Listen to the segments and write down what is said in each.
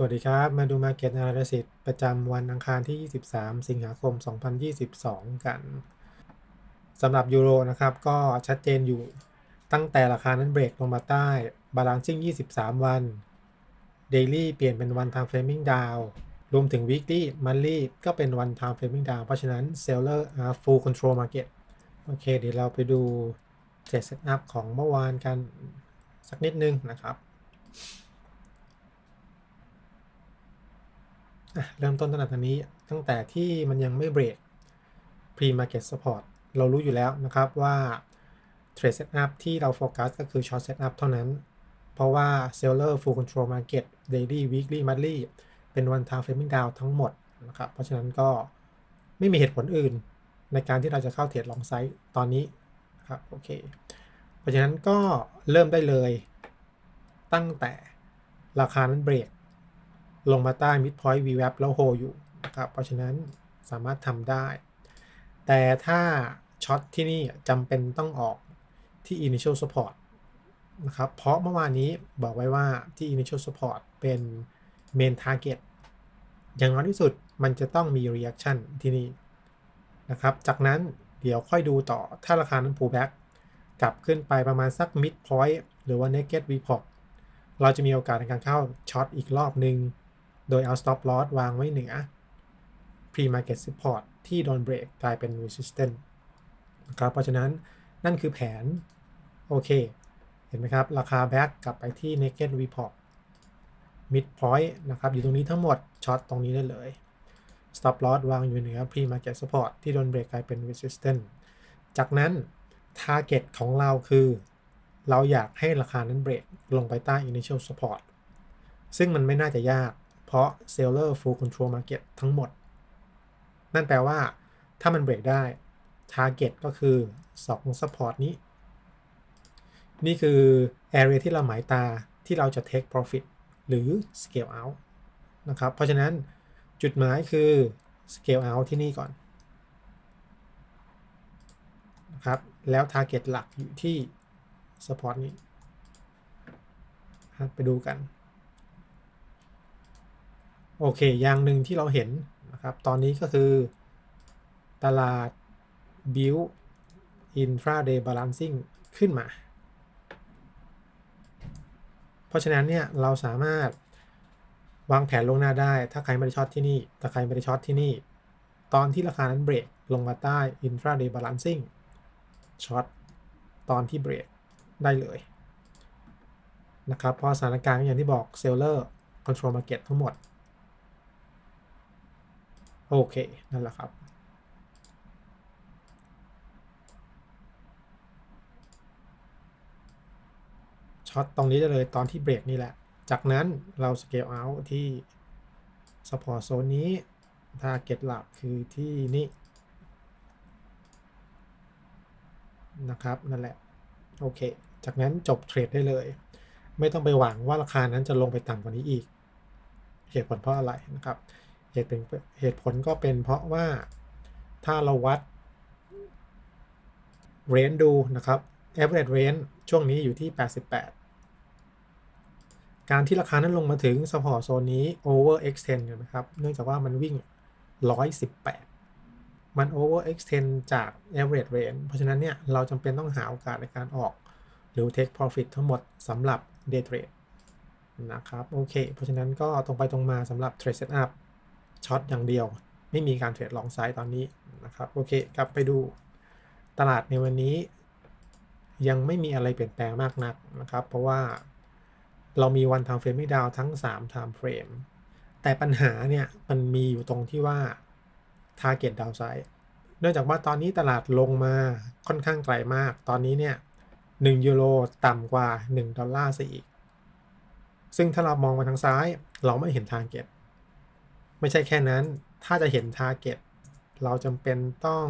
สวัสดีครับ มาดู Market Analysis ประจำวันอังคารที่ 23 สิงหาคม 2022 กันสำหรับยูโรนะครับ ก็ชัดเจนอยู่ตั้งแต่ราคานั้นเบรกลงมาใต้ Balancing 23 วัน Daily เปลี่ยนเป็น One Time Framing Down รวมถึง Weekly Monthly ก็เป็น One Time Framing Down เพราะฉะนั้น Seller are full control market โอเค เดี๋ยวเราไปดูเทรดเซตอัพของเมื่อวานกันสักนิดนึงนะครับ อะ เริ่มต้นตั้งแต่ตอนนี้ตั้งแต่ที่มันยังไม่เบรก pre market support เรารู้อยู่แล้วนะครับว่า trade setup ที่เราโฟกัสก็คือ short setup เท่านั้น เพราะว่า seller full control market daily weekly monthly เป็น one time framing down ทั้งหมดนะครับ เพราะฉะนั้นก็ไม่มีเหตุผลอื่นในการที่เราจะเข้าเทรดลองไซต์ตอนนี้ครับโอเค เพราะฉะนั้นก็เริ่มได้เลยตั้งแต่ราคานั้นเบรก ลงมาใต้ mid point VWAP แล้วโฮอยู่นะครับเพราะฉะนั้นสามารถทำได้ แต่ถ้าช็อตที่นี่จำเป็นต้องออกที่ initial support นะครับเพราะเมื่อวานนี้บอกไว้ว่าที่ initial support เป็น main target อย่างน้อยที่สุดมันจะต้องมี reaction ที่นี่นะครับ จากนั้นเดี๋ยวค่อยดูต่อถ้าราคานั้น pullback กลับขึ้นไปประมาณสัก mid point หรือว่า naked report เราจะมีโอกาสในการเข้าช็อตอีกรอบหนึ่ง โดยเอา stop loss วางไว้เหนือ pre market support ที่โดนเบรกกลายเป็น resistance นะครับเพราะฉะนั้นนั่นคือแผน โอเค เห็นไหมครับ ราคา back กลับไปที่ naked report mid point นะครับ อยู่ตรงนี้ทั้งหมดช็อตตรงนี้ได้เลย stop loss วางอยู่เหนือ pre market support ที่โดนเบรกกลายเป็น resistance จากนั้น target ของเราคือ เราอยากให้ราคานั้นเบรกลงไปใต้ initial support ซึ่งมันไม่น่าจะยาก เพราะ seller full control market ทั้งหมด นั่นแปลว่า ถ้ามันเบรกได้ target ก็คือ2 support นี้ นี่คือ area ที่เราหมายตาที่เราจะ take profit หรือ scale out นะครับ เพราะฉะนั้นจุดหมายคือ scale out ที่นี่ก่อนนะครับ แล้ว target หลักอยู่ที่ support นี้ ไปดูกัน โอเค อย่างหนึ่งที่เราเห็นนะครับ ตอนนี้ก็คือตลาด build intraday balancing ขึ้นมา เพราะฉะนั้นเนี่ยเราสามารถวางแผนลงหน้าได้ ถ้าใครไม่ได้ช็อตที่นี่ถ้าใครไม่ได้ช็อตที่นี่ ตอนที่ราคานั้นเบรกลงมาใต้ intraday balancing ช็อตตอนที่เบรกได้เลยนะครับ เพราะสถานการณ์อย่างที่บอก seller control market ทั้งหมด โอเค นั่นแหละครับช็อตตรงนี้ได้เลยตอนที่เบรกนี่แหละ จากนั้นเรา scale out ที่ support zone นี้ target หลักคือที่นี่ นะครับ นั่นแหละ โอเค จากนั้นจบเทรดได้เลย ไม่ต้องไปหวังว่าราคานั้นจะลงไปต่ำกว่านี้อีก เหตุผลเพราะอะไรนะครับ เหตุเป็นเหตุผลก็เป็นเพราะว่าถ้าเราวัด range ดูนะครับ average range ช่วงนี้อยู่ที่ 88 การที่ราคานั้นลงมาถึง support zone นี้ over extend นะครับ เนื่องจากว่ามันวิ่ง 118 มัน over extend จาก average range เพราะฉะนั้นเนี่ย เราจำเป็นต้องหาโอกาสในการออก หรือ take profit ทั้งหมดสำหรับ day trade นะครับ โอเค เพราะฉะนั้นก็ตรงไปตรงมาสำหรับ trade setup ช็อตอย่างเดียว ไม่มีการเทรดลองไซด์ตอนนี้นะครับโอเคกลับไปดูตลาดในวันนี้ ยังไม่มีอะไรเปลี่ยนแปลงมากนักนะครับ เพราะว่าเรามีวัน time frame ไม่ดาวทั้ง3 time frame แต่ปัญหาเนี่ยมันมีอยู่ตรงที่ว่า target downside เนื่องจากว่าตอนนี้ตลาดลงมาค่อนข้างไกลมาก ตอนนี้เนี่ย1ยูโรต่ำกว่า 1 ดอลลาร์ซะอีก ซึ่งถ้าเรามองมาทางซ้าย เราไม่เห็น target ไม่ใช่แค่นั้น ถ้าจะเห็น target เราจำเป็นต้อง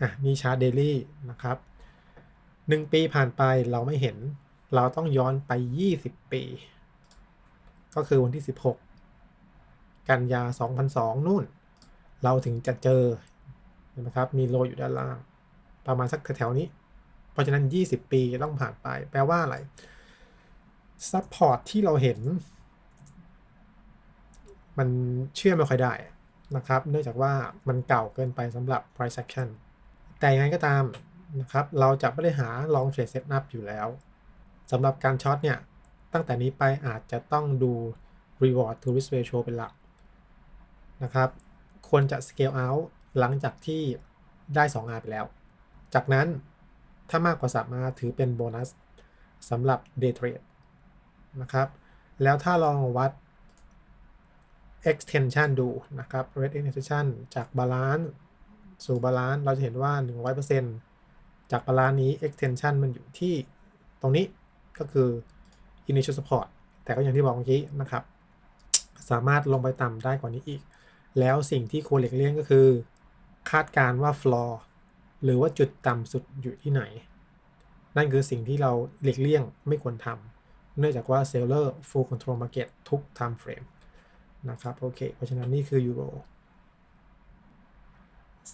อะนี่ชาร์ตเดลี่นะครับ 1 ปีผ่านไปเราไม่เห็น เราต้องย้อนไป 20 ปี ก็คือวันที่ 16 กันยา 2002 นู่น เราถึงจะเจอนะครับ มีโลอยู่ด้านล่าง ประมาณสักแถวๆนี้ เพราะฉะนั้น 20 ปีต้องผ่านไป แปลว่าอะไรซัพพอร์ตที่เราเห็น มันเชื่อไม่ค่อยได้นะครับ เนื่องจากว่ามันเก่าเกินไปสำหรับ price action แต่ยังไงก็ตามนะครับ เราจะไม่ได้หา long trade setup อยู่แล้วสำหรับการช็อตเนี่ย ตั้งแต่นี้ไปอาจจะต้องดู reward to risk ratio เป็นหลักนะครับ ควรจะ scale out หลังจากที่ได้ 2R ไปแล้ว จากนั้นถ้ามากกว่า 3R ถือเป็นโบนัสสำหรับ day trade นะครับ แล้วถ้าลองวัด extension ดูนะครับ rate extension จาก balance สู่ balance เราจะเห็นว่า 100%จากบาลานซ์นี้ extension มันอยู่ที่ตรงนี้ก็คือ initial support แต่ก็อย่างที่บอกเมื่อกี้นะครับ สามารถลงไปต่ำได้กว่านี้อีก แล้วสิ่งที่ควรหลีกเลี่ยงก็คือ คาดการว่า floor หรือว่าจุดต่ำสุดอยู่ที่ไหน นั่นคือสิ่งที่เราหลีกเลี่ยงไม่ควรทำเนื่องจากว่า seller full control market ทุก time frame นะครับโอเคเพราะฉะนั้นนี่คือยูโร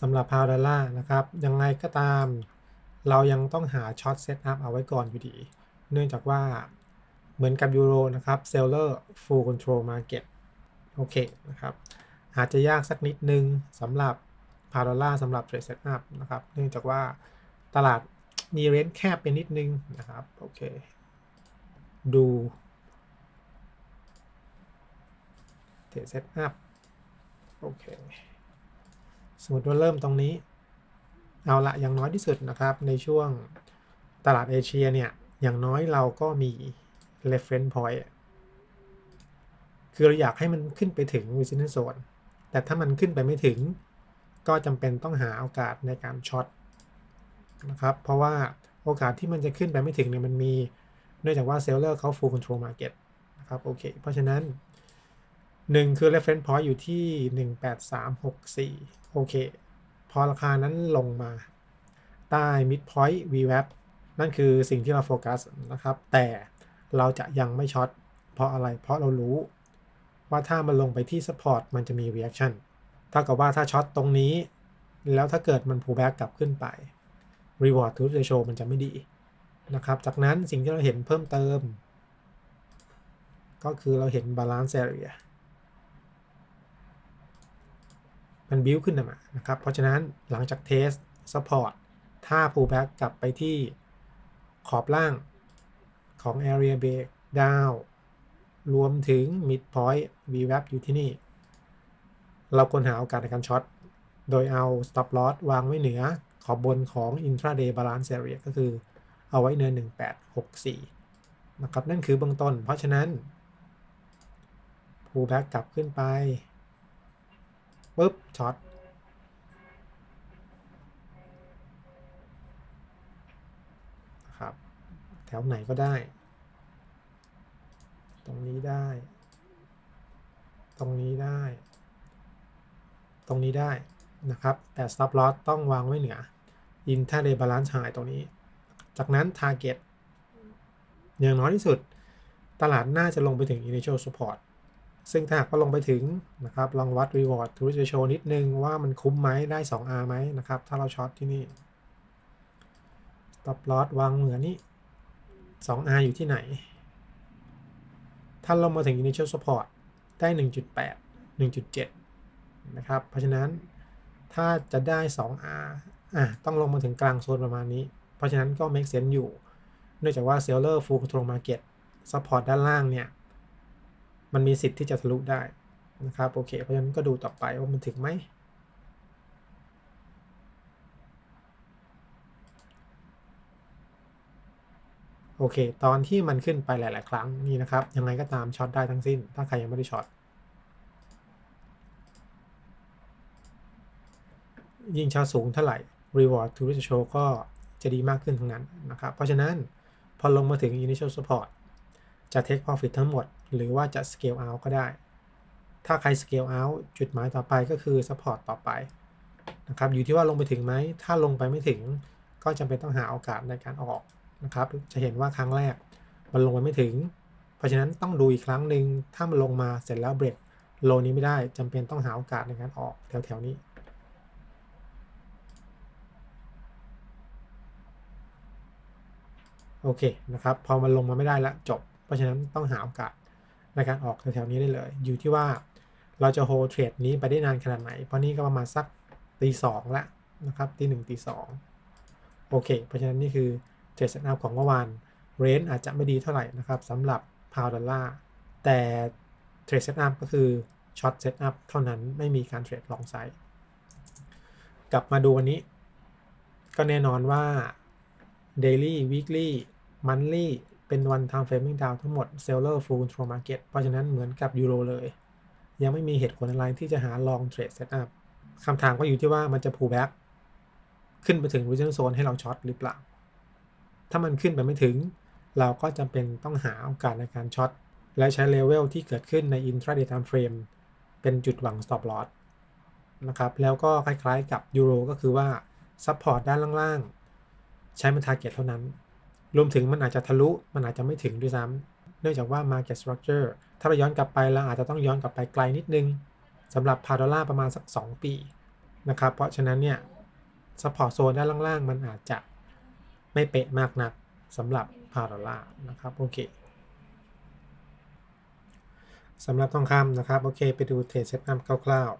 สำหรับพาวดอลลาร์นะครับยังไงก็ตาม เรายังต้องหาช็อตเซตอัพเอาไว้ก่อนอยู่ดี เนื่องจากว่าเหมือนกับยูโรนะครับเซลเลอร์ full control market โอเคนะครับอาจจะยากสักนิดนึงสำหรับพาวดอลลาร์สำหรับเทรดเซตอัพนะครับเนื่องจากว่าตลาดมีเรนจ์แคบไปนิดนึงนะครับโอเคดู เทรดเซตอัพโอเคสมมติว่าเริ่มตรงนี้ เอาละอย่างน้อยที่สุดนะครับ ในช่วงตลาดเอเชียเนี่ย อย่างน้อยเราก็มี reference point คือเราอยากให้มันขึ้นไปถึง resistance zone แต่ถ้ามันขึ้นไปไม่ถึง ก็จำเป็นต้องหาโอกาสในการช็อตนะครับ เพราะว่าโอกาสที่มันจะขึ้นไปไม่ถึงเนี่ยมันมี เนื่องจากว่าเซลเลอร์เขา full control market นะครับ โอเค เพราะฉะนั้น 1 คือ reference point อยู่ที่ 18364 โอเค พอราคานั้นลงมาใต้ mid point VWAP นั่นคือสิ่งที่เราโฟกัสนะครับ แต่เราจะยังไม่ช็อตเพราะอะไร เพราะเรารู้ว่าถ้ามันลงไปที่ support มันจะมี reaction เท่ากับว่าถ้าช็อตตรงนี้ แล้วถ้าเกิดมัน pull back กลับขึ้นไป reward to ratio มันจะไม่ดีนะครับ จากนั้นสิ่งที่เราเห็นเพิ่มเติม ก็คือเราเห็น balance area มันบิ้วขึ้นมานะครับ เพราะฉะนั้นหลังจากเทส support ถ้า pullback กลับไปที่ขอบล่างของ area break down รวมถึง mid point VWAP อยู่ที่นี่ เราควรหาโอกาสในการช็อต โดยเอา stop loss วางไว้เหนือขอบบนของ intraday balance area ก็คือเอาไว้เนิน1864 นะครับ นั่นคือเบื้องต้น เพราะฉะนั้น pullback กลับขึ้นไป ปุ๊บช็อตนะครับ แถวไหนก็ได้ ตรงนี้ได้ ตรงนี้ได้ ตรงนี้ได้นะครับ แต่ stop loss ต้องวางไว้เหนือ intraday balance high ตรงนี้ จากนั้น target อย่างน้อยที่สุด ตลาดน่าจะลงไปถึง initial support ซึ่งถ้าหากว่าลงไปถึงนะครับลองวัด reward to risk ratio นิดนึงว่ามันคุ้มไหมได้ 2R ไหมนะครับ ถ้าเราช็อตที่นี่ stop loss วางเหมือนนี้ 2R อยู่ที่ไหน ถ้าลงมาถึง initial support ได้ 1.8 1.7 นะครับ เพราะฉะนั้นถ้าจะได้ 2R อะต้องลงมาถึงกลางโซนประมาณนี้ เพราะฉะนั้นก็ make sense อยู่ เนื่องจากว่า seller full control market support ด้านล่างเนี่ย มันมีสิทธิ์ที่จะทะลุได้นะครับโอเค เพราะฉะนั้นก็ดูต่อไปว่ามันถึงไหมโอเค ตอนที่มันขึ้นไปหลาย ๆ ครั้งนี่นะครับ ยังไงก็ตามช็อตได้ทั้งสิ้น ถ้าใครยังไม่ได้ช็อตยิ่งช็อตสูงเท่าไหร่ reward to risk ratio ก็จะดีมากขึ้นทั้งนั้นนะครับ เพราะฉะนั้นพอลงมาถึง initial support จะ take profit ทั้งหมด หรือว่าจะ scale out ก็ได้ ถ้าใคร scale out จุดหมายต่อไปก็คือ support ต่อไปนะครับ อยู่ที่ว่าลงไปถึงไหม ถ้าลงไปไม่ถึง ก็จำเป็นต้องหาโอกาสในการออกนะครับ จะเห็นว่าครั้งแรกมันลงไปไม่ถึง เพราะฉะนั้นต้องดูอีกครั้งหนึ่ง ถ้ามันลงมาเสร็จแล้วเบรกโลนี้ไม่ได้จำเป็นต้องหาโอกาสในการออกแถวๆนี้โอเคนะครับ พอมันลงมาไม่ได้แล้วจบ เพราะฉะนั้นต้องหาโอกาสในการออกแถวๆนี้ได้เลย อยู่ที่ว่าเราจะโฮเทรดนี้ไปได้นานขนาดไหน เพราะนี่ก็ประมาณสักตีสองละนะครับตีหนึ่งตีสองโอเค เพราะฉะนั้นนี่คือเทรดเซตอัพของเมื่อวานเรนอาจจะไม่ดีเท่าไหร่นะครับสำหรับพาวดอลลาร์แต่เทรดเซตอัพก็คือช็อตเซตอัพเท่านั้นไม่มีการเทรดลองไซด์กลับมาดูวันนี้ ก็แน่นอนว่า Daily Weekly Monthly เป็นวัน time framing down ทั้งหมด Seller Full Control Market เพราะฉะนั้นเหมือนกับยูโรเลย ยังไม่มีเหตุผลอะไรที่จะหา long trade setup คำถามก็อยู่ที่ว่ามันจะ pull back ขึ้นไปถึง resistance zone ให้เราช็อตหรือเปล่า ถ้ามันขึ้นไปไม่ถึง เราก็จำเป็นต้องหาโอกาสในการช็อตและใช้เลเวลที่เกิดขึ้นใน intraday time frame เป็นจุดหวัง stop loss นะครับ แล้วก็คล้ายๆกับยูโรก็คือว่า support ด้านล่างๆ ใช้เป็น target เท่านั้น รวมถึงมันอาจจะทะลุมันอาจจะไม่ถึงด้วยซ้ำเนื่องจากว่า market structure ถ้าเราย้อนกลับไปเราอาจจะต้องย้อนกลับไปไกลนิดนึงสำหรับพาดอลลาร์ประมาณสัก 2 ปีนะครับเพราะฉะนั้นเนี่ย support zone ด้านล่างๆ มันอาจจะไม่เป๊ะมากนักสำหรับพาดอลลาร์นะครับโอเคสำหรับทองคำนะครับโอเค ไปดูเทรดเซตอัพคร่าว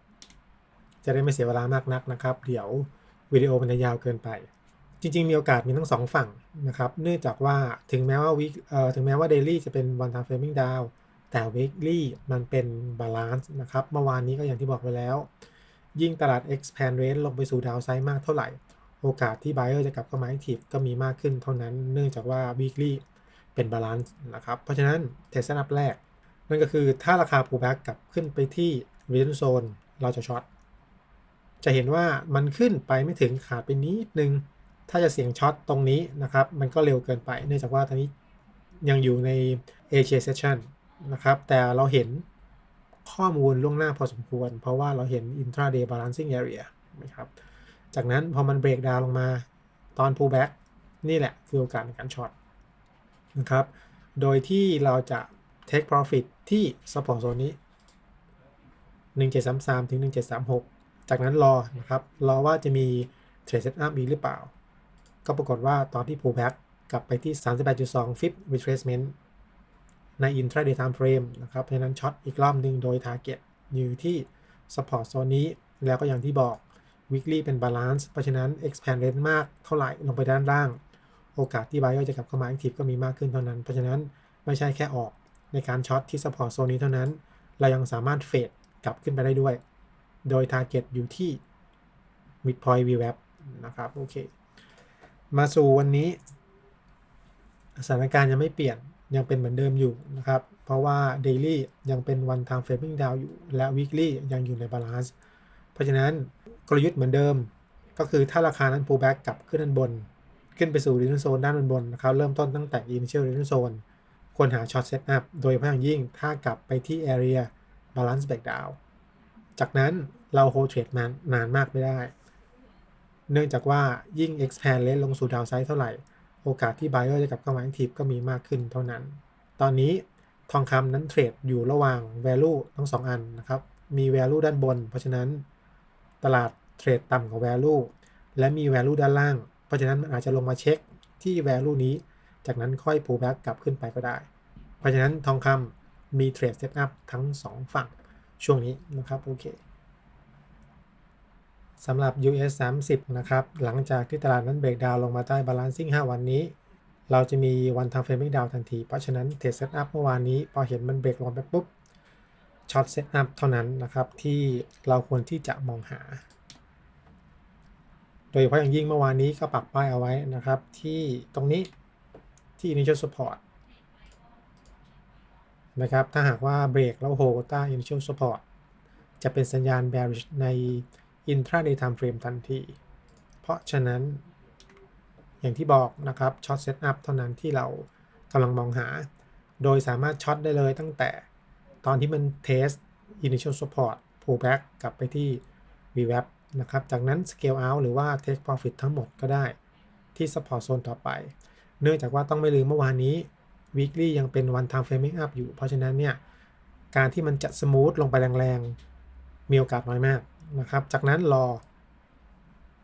ๆ จะได้ไม่เสียเวลามากนักนะครับ เดี๋ยววิดีโอมันจะยาวเกินไป จริง ๆ มีโอกาสมีทั้งสองฝั่งนะครับ เนื่องจากว่าถึงแม้ว่าวิเอ่อถึงแม้ว่า daily จะเป็น one time framing down แต่ weekly มันเป็น balance นะครับ เมื่อวานนี้ก็อย่างที่บอกไปแล้ว ยิ่งตลาด expand rate ลงไปสู่ downside มากเท่าไหร่ โอกาสที่ buyer จะกลับเข้ามา active ก็มีมากขึ้นเท่านั้น เนื่องจากว่า weekly เป็น balance นะครับ เพราะฉะนั้นเทสต์อัพแรก นั่นก็คือถ้าราคา pullback กลับขึ้นไปที่ resistance zone เราจะช็อตจะเห็นว่ามันขึ้นไปไม่ถึงขาดไปนิดนึง ถ้าจะเสี่ยงช็อตตรงนี้นะครับ มันก็เร็วเกินไป เนื่องจากว่าตอนนี้ยังอยู่ใน Asia session นะครับ แต่เราเห็นข้อมูลล่วงหน้าพอสมควร เพราะว่าเราเห็น intraday balancing area นะครับ จากนั้นพอมันเบรกดาวลงมาตอน pullback นี่แหละคือโอกาสในการช็อตนะครับ โดยที่เราจะ take profit ที่ support zone นี้ 1733 ถึง 1736 จากนั้นรอนะครับ รอว่าจะมี trade setup อีกหรือเปล่า ก็ปรากฏว่าตอนที่ pullback กลับไปที่ 38.2 fib retracement ใน intraday time frame นะครับ เพราะฉะนั้นช็อตอีกรอบหนึ่งโดย target อยู่ที่ support zone นี้ แล้วก็อย่างที่บอก weekly เป็น balance เพราะฉะนั้น expand rate มากเท่าไหร่ลงไปด้านล่าง โอกาสที่ buyer จะกลับเข้ามา active ก็มีมากขึ้นเท่านั้น เพราะฉะนั้นไม่ใช่แค่ออกในการช็อตที่ support zone นี้เท่านั้น เรายังสามารถเฟดกลับขึ้นไปได้ด้วย โดย target อยู่ที่ midpoint VWAP นะครับ โอเค มาสู่วันนี้ สถานการณ์ยังไม่เปลี่ยนยังเป็นเหมือนเดิมอยู่นะครับ เพราะว่า daily ยังเป็น one time framing down อยู่ และ weekly ยังอยู่ใน balance เพราะฉะนั้นกลยุทธ์เหมือนเดิม ก็คือถ้าราคานั้น pullback กลับขึ้นด้านบน ขึ้นไปสู่ resistance zone ด้านบนนะครับ เริ่มต้นตั้งแต่ initial resistance zone ควรหา short set up โดยเฉพาะอย่างยิ่งถ้ากลับไปที่ area balance breakdown จากนั้นเรา hold trade นานนานมากไม่ได้ เนื่องจากว่ายิ่ง expand rate ลงสู่ downside เท่าไหร่ โอกาสที่ buyer จะกลับเข้ามา active ก็มีมากขึ้นเท่านั้น ตอนนี้ทองคำนั้นเทรดอยู่ระหว่าง value ทั้ง 2 อันนะครับ มี value ด้านบน เพราะฉะนั้นตลาดเทรดต่ำกว่า value และมี value ด้านล่าง เพราะฉะนั้นมันอาจจะลงมาเช็คที่ value นี้ จากนั้นค่อย pull back กลับขึ้นไปก็ได้ เพราะฉะนั้นทองคำมีเทรดเซตอัพทั้ง 2 ฝั่งช่วงนี้นะครับโอเค สำหรับ US 30 นะครับ หลังจากที่ตลาดนั้นเบรกดาวลงมาใต้ balancing 5วันนี้ เราจะมี one time framing down ทันที เพราะฉะนั้นเทรดเซตอัพเมื่อวานนี้ พอเห็นมันเบรกลงไปปุ๊บช็อตเซตอัพเท่านั้นนะครับ ที่เราควรที่จะมองหา โดยเฉพาะอย่างยิ่งเมื่อวานนี้ก็ปักป้ายเอาไว้นะครับ ที่ตรงนี้ที่ initial support นะครับถ้าหากว่าเบรกแล้วโฮต้า initial support จะเป็นสัญญาณ bearish ใน intraday time frame ทันที เพราะฉะนั้น อย่างที่บอกนะครับ short setup เท่านั้นที่เรากำลังมองหา โดยสามารถช็อตได้เลยตั้งแต่ตอนที่มัน test initial support pullback กลับไปที่ VWAP นะครับ จากนั้น scale out หรือว่า take profit ทั้งหมดก็ได้ที่ support zone ต่อไป เนื่องจากว่าต้องไม่ลืมเมื่อวานนี้ weekly ยังเป็น one time framing up อยู่ เพราะฉะนั้นเนี่ย การที่มันจะ smooth ลงไปแรงๆ มีโอกาสน้อยมาก นะครับ จากนั้นรอ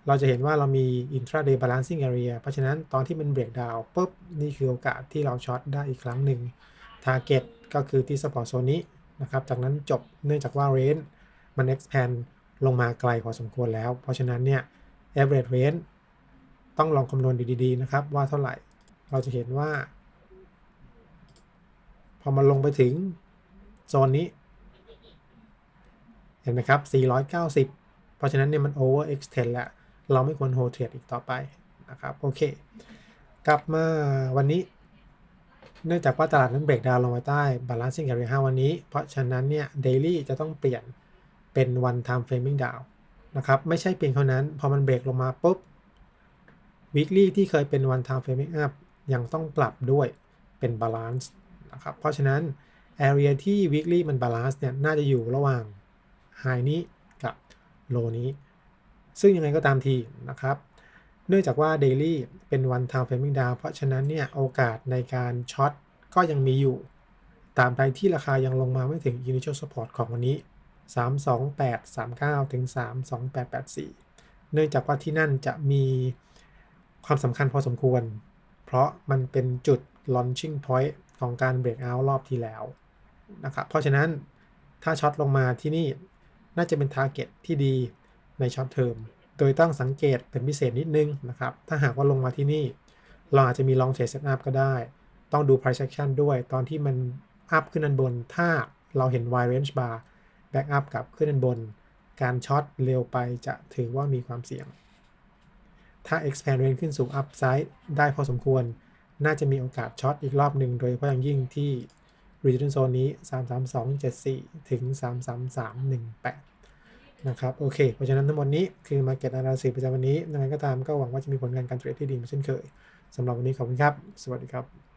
เราจะเห็นว่าเรามี intraday balancing area เพราะฉะนั้นตอนที่มัน break down ปุ๊บ นี่คือโอกาสที่เราช็อตได้อีกครั้งหนึ่ง target ก็คือที่ support zone นี้นะครับ จากนั้นจบเนื่องจากว่า range มัน expand ลงมาไกลพอสมควรแล้ว เพราะฉะนั้นเนี่ย average range ต้องลองคำนวณดีๆนะครับว่าเท่าไหร่ เราจะเห็นว่า พอมันลงไปถึงโซนนี้ เห็นไหมครับ 490 เพราะฉะนั้นเนี่ยมัน over extend แล้ว เราไม่ควร hold trade อีกต่อไปนะครับ โอเค กลับมาวันนี้ เนื่องจากว่าตลาดนั้นเบรกดาวลงมาใต้ balancing area 5วันนี้ เพราะฉะนั้นเนี่ย daily จะต้องเปลี่ยนเป็น one time framing down นะครับ ไม่ใช่เพียงเท่านั้น พอมันเบรกลงมาปุ๊บ weekly ที่เคยเป็น one time framing up ยังต้องปรับด้วยเป็น balance นะครับ เพราะฉะนั้น area ที่ weekly มัน balance เนี่ย น่าจะอยู่ระหว่าง high นี้กับ low นี้ ซึ่งยังไงก็ตามทีนะครับ เนื่องจากว่า daily เป็น one time framing down เพราะฉะนั้นเนี่ยโอกาสในการช็อตก็ยังมีอยู่ ตามใดที่ราคายังลงมาไม่ถึง initial support ของวันนี้ 32839 ถึง 32884 เนื่องจากว่าที่นั่นจะมีความสำคัญพอสมควร เพราะมันเป็นจุด launching point ของการ break out รอบที่แล้วนะครับ เพราะฉะนั้นถ้าช็อตลงมาที่นี่ น่าจะเป็น target ที่ดีในช็อตเทอมโดยต้องสังเกตเป็นพิเศษนิดนึงนะครับ ถ้าหากว่าลงมาที่นี่ เราอาจจะมี long trade set up ก็ได้ ต้องดู price action ด้วย ตอนที่มันอัพขึ้นด้านบน ถ้าเราเห็น wide range bar back up กับขึ้นด้านบน การช็อตเร็วไปจะถือว่ามีความเสี่ยง ถ้า expand range ขึ้นสู่ upside ได้พอสมควร น่าจะมีโอกาสช็อตอีกรอบหนึ่งโดยเฉพาะอย่างยิ่งที่ region zone นี้ 33274 ถึง 33318 นะครับ โอเค เพราะฉะนั้นทั้งหมดนี้คือ Market Analysis ประจำวันนี้ยังไงก็ตามก็หวังว่าจะมีผลงานการเทรดที่ดีมาเช่นเคยสำหรับวันนี้ขอบคุณครับ สวัสดีครับ